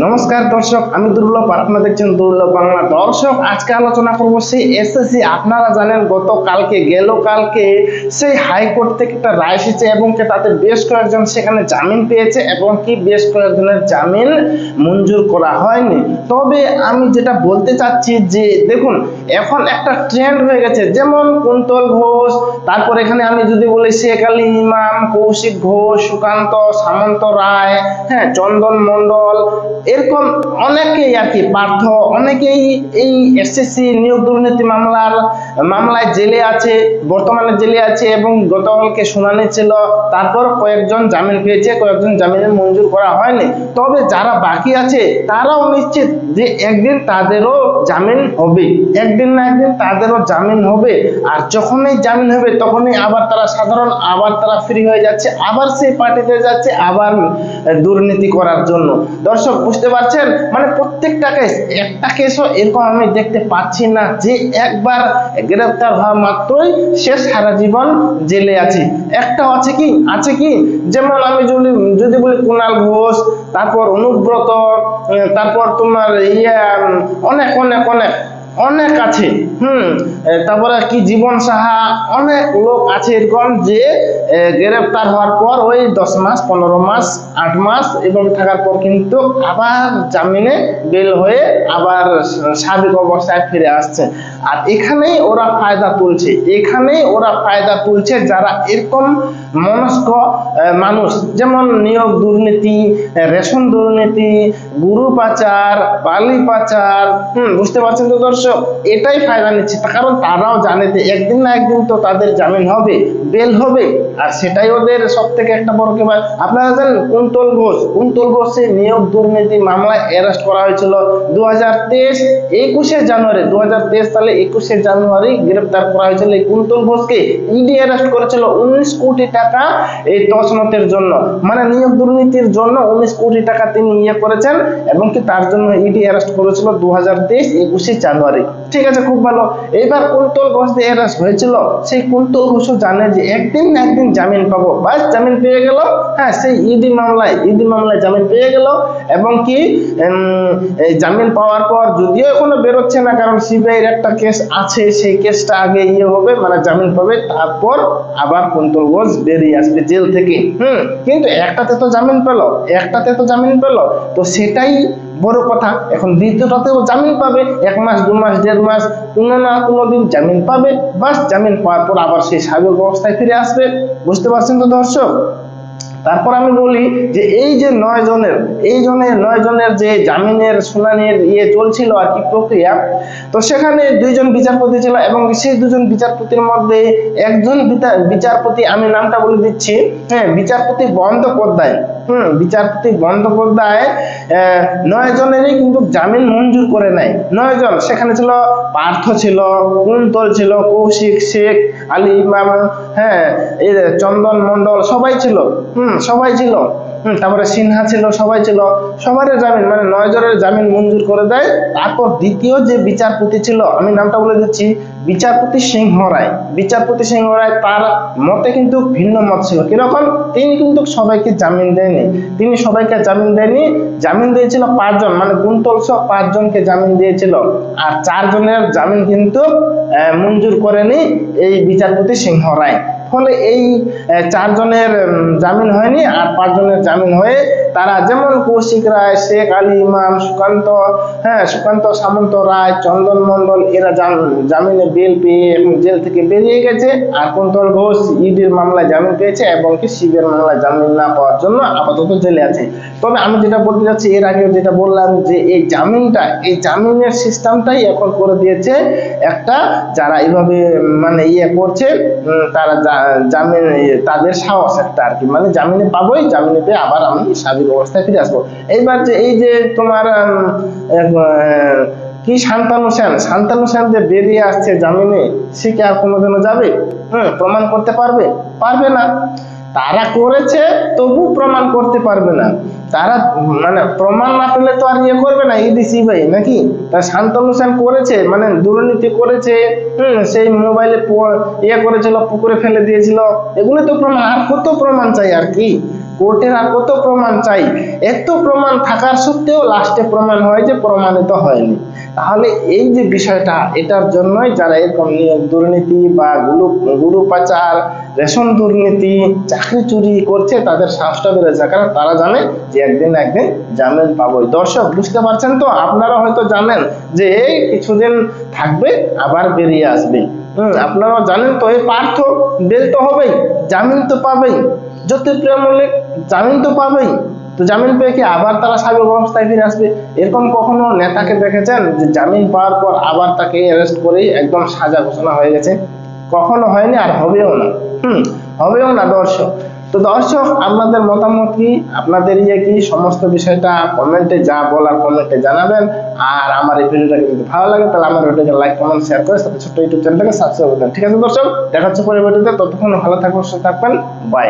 নমস্কার দর্শক, আমি দুর্লভ আর আপনারা দেখছেন দুর্লভ বাংলা দর্শক। আজকে আলোচনা করব সেই এসএসসি, আপনারা জানেন গত কালকে গেল কালকে সেই হাইকোর্ট থেকে একটা রায় এসেছে এবং কি তাতে বেশ কয়েকজন সেখানে জামিন পেয়েছে এবং কি বেশ কয়েকজনের জামিন মঞ্জুর করা হয়নি। তবে আমি যেটা বলতে চাচ্ছি যে, দেখুন, এখন একটা ট্রেন্ড হয়ে গেছে। যেমন কুন্তল ঘোষ, তারপর এখানে আমি যদি বলি শেখ আলী ইমাম, কৌশিক ঘোষ, সুকান্ত সামন্ত রায় হ্যাঁ চন্দন মণ্ডল এরকম অনেকেই আর কি পার্থ, অনেকেই এই এসএসসি নিয়োগ দুর্নীতি মামলার, মামলায় জেলে আছে, বর্তমানে জেলে আছে এবং গতকালকে শুনানি ছিল, তারপর কয়েকজন জামিন পেয়েছে, কয়েকজন জামিনে মঞ্জুর করা হয়নি। তবে যারা বাকি আছে, তারাও নিশ্চিত যে একদিন তাদেরও জামিন হবে। একদিন না একদিন তাদেরও জামিন হবে। আর যখনই জামিন হবে, তখনই আবার তারা সাধারণ, আবার তারা ফ্রি হয়ে যাচ্ছে, আবার সেই পার্টিতে যাচ্ছে, আবার দুর্নীতি করার জন্য। দর্শক বুঝতে পারছেন? মানে প্রত্যেকটা কেস একটা কেসও এরকম আমি দেখতে পাচ্ছি না যে একবার গ্রেফতার হওয়া মাত্রই সে সারা জীবন জেলে আছে। একটা আছে কি? আছে কি? যেমন আমি যদি যদি বলি কুণাল ঘোষ, তারপর অনুব্রত, তারপর তোমার ইয়ে অনেক অনেক অনেক অনেক আছে। হুম তারপরে কি জীবন সাহা? অনেক লোক আছে এরকম যে এ, গ্রেফতার হওয়ার পর ওই দশ মাস পনেরো মাস আট মাস এবং থাকার পর কিন্তু আবার জামিনে বেল হয়ে আবার স্বাভাবিক অবস্থায় ফিরে আসছে। আর এখানেই ওরা ফায়দা তুলছে। এখানেই ওরা ফায়দা তুলছে যারা এরকম মনস্ক মানুষ। যেমন নিয়োগ দুর্নীতি রেশন দুর্নীতি গুরু পাচার বালি পাচার হুম বুঝতে পারছেন তো দর্শক? এটাই ফায়দা নিচ্ছে। তার কারণ তারাও জানে যে একদিন না একদিন তো তাদের জামিন হবে, বেল হবে। আর সেটাই ওদের সব থেকে একটা বড় কেবার আপনারা জানেন কুন্তল ঘোষ? কুন্তল ঘোষ সেই নিয়োগ দুর্নীতি মামলায় অ্যারেস্ট করা হয়েছিল দু হাজার তেইশ, একুশে জানুয়ারি। দু হাজার তেইশ সালে একুশে জানুয়ারি গ্রেপ্তার করা হয়েছিল এই কুন্তল ঘোষকে। ইডি অ্যারেস্ট করেছিল উনিশ কোটি টাকা এই তছনতের জন্য। মানে নিয়োগ দুর্নীতির জন্য উনিশ কোটি টাকা তিনি ইয়ে করেছেন এবং কি তার জন্য ইডি অ্যারেস্ট করেছিল দু হাজার তেইশ, একুশে জানুয়ারি। ঠিক আছে, খুব ভালো। এইবার কুন্তল ঘোষ যে অ্যারেস্ট হয়েছিল, সেই কুন্তল ঘোষও জানে যে একদিন না একদিন জামিন পাবো। বাস জামিন পেয়ে গেল। হ্যাঁ সেই ইডি মামলায় ইডি মামলায় জামিন পেয়ে গেল এবং কি জামিন পাওয়ার পর যদিও এখনও বেরোচ্ছে না, কারণ সিবিআইয়ের একটা কেস আছে, সেই কেসটা আগে ইয়ে হবে মানে জামিন পাবে, তারপর আবার কুন্তল ঘোষ বেরিয়ে আসবে জেল থেকে। হুম, কিন্তু একটাতে তো জামিন পেল, একটাতে তো জামিন পেল, তো সেটাই বড় কথা, এখন দ্বিতীয়টাতেও জামিন পাবে, এক মাস, দু মাস, দেড় মাস, কোনো না কোনো দিন জামিন পাবে, বাস জামিন পাওয়ার পর আবার সেই সাবেক অবস্থায় ফিরে আসবে। বুঝতে পারছেন তো দর্শক? তারপর আমি বলি যে এই যে নয় জনের, এই জনের, নয় জনের যে জামিনের শুনানির ইয়ে চলছিল আর কি প্রক্রিয়া, তো সেখানে দুইজন বিচারপতি ছিল এবং সেই দুজন বিচারপতির মধ্যে একজন বিচারপতি, আমি নামটা বলে দিচ্ছি হ্যাঁ বিচারপতি বন্দ্যোপাধ্যায়, হুম, বিচারপতি বন্দ্যোপাধ্যায় নয় জনেরই কিন্তু জামিন মঞ্জুর করে নেয় নয় জন, সেখানে ছিল পার্থ ছিল, কুন্তল ছিল, কৌশিক শেখ, আলী ইমাম হ্যাঁ চন্দন মণ্ডল, সবাই ছিল, হুম সবাই ছিল। তারপরে সিনহা ছিল, সবাই ছিল। সবারই জামিন মানে নয় জনের জামিন মঞ্জুর করে দেয়। তারপর দ্বিতীয় যে বিচারপতি ছিল, আমি নামটা বলে দিচ্ছি, বিচারপতি সিংহ রায়। বিচারপতি সিংহ রায়, তার মতে কিন্তু ভিন্ন মত ছিল। কীরকম? তিনি কিন্তু সবাইকে জামিন দেয়নি। তিনি সবাইকে জামিন দেয়নি। জামিন দিয়েছিল পাঁচজন মানে কুন্তল সহ পাঁচজনকে জামিন দিয়েছিল। আর চারজনের জামিন কিন্তু মঞ্জুর করেনি এই বিচারপতি সিংহ রায়। ফলে এই চারজনের জামিন হয়নি আর পাঁচজনের জামিন হয়ে তারা যেমন কৌশিক রায়, শেখ আলী ইমাম, সুকান্ত হ্যাঁ সুকান্ত সামন্ত রায়, চন্দন মণ্ডল, এরা জামিনে বেল পেয়ে জেল থেকে বেরিয়ে গেছে। আর কুন্তল ঘোষ ইডির মামলায় জামিন পেয়েছে এবং কি শিবের মামলায় জামিন না পাওয়ার জন্য আপাতত জেলে আছে। তবে আমি যেটা বলতে যাচ্ছি এর আগে যেটা বললাম যে এই জামিনটা, এই জামিনের সিস্টেমটাই এখন করে দিয়েছে একটা যারা এইভাবে মানে ইয়ে করছে তারা জামিন, তাদের সাহস একটা আর কি। মানে জামিনে পাবোই, জামিনে পেয়ে আবার আমি স্বাভাবিক অবস্থায় ফিরে আসব। এইবার যে এই যে তোমার কি শান্তানু সেন? শান্তানু সেন যে বেরিয়ে আসছে জামিনে, সে কি আর কোনোদিনও যাবে? হুম প্রমাণ করতে পারবে? পারবে না। তারা করেছে, তবু প্রমাণ করতে পারবে না। তারা মানে প্রমাণ না পেলে তো আর ইয়ে করবে না ইডি সিবিআই নাকি? তা শান্তনু সেন করেছে মানে দুর্নীতি করেছে, হুম, সেই মোবাইলে ইয়ে করেছিল, পুকুরে ফেলে দিয়েছিল। এগুলো তো প্রমাণ, আর কত প্রমাণ চাই আর কি? কোর্টের আর কত প্রমাণ চাই? এত প্রমাণ থাকার সত্ত্বেও লাস্টে প্রমাণ হয় যে প্রমাণিত হয়নি। তাহলে এই যে বিষয়টা, এটার জন্যই যারা এরকম নিয়োগ দুর্নীতি বা গুরু গুরু পাচার, রেশন দুর্নীতি, চাকরি চুরি করছে, তাদের সাহসটা বেড়েছে কারণ তারা জানে যে একদিন একদিন জামিন পাবোই। দর্শক, বুঝতে পারছেন তো? আপনারা হয়তো জানেন যে এই কিছুদিন থাকবে, আবার বেরিয়ে আসবে। হম আপনারা জানেন তো? এই পার্থ বেল তো হবেই, জামিন তো পাবেই। জ্যোতিপ্রিয় মল্লিক জামিন তো পাবেই। তো জামিন পেয়ে কি আবার তারা স্বাভাবিক অবস্থায় ফিরে আসবে? এরকম কখনো নেতাকে দেখেছেন যে জামিন পাওয়ার পর আবার তাকে অ্যারেস্ট করেই একদম সাজা ঘোষণা হয়ে গেছে? কখনো হয়নি আর হবেও না। হুম, হবেও না দর্শক। তো দর্শক, আপনাদের মতামত কি? আপনাদের ইয়ে কি? সমস্ত বিষয়টা কমেন্টে যা বলার কমেন্টে জানাবেন। আর আমার এই ভিডিওটাকে যদি ভালো লাগে, তাহলে আমার ভিডিওকে লাইক কমেন্ট শেয়ার করে সাথে ছোট্ট ইউটিউব চ্যানেলটাকে সাবস্ক্রাইব করে দেন ঠিক আছে দর্শক, দেখা হচ্ছে পরে ভিডিওতে ততক্ষণ ভালো থাকবেন সুস্থ থাকবেন। বাই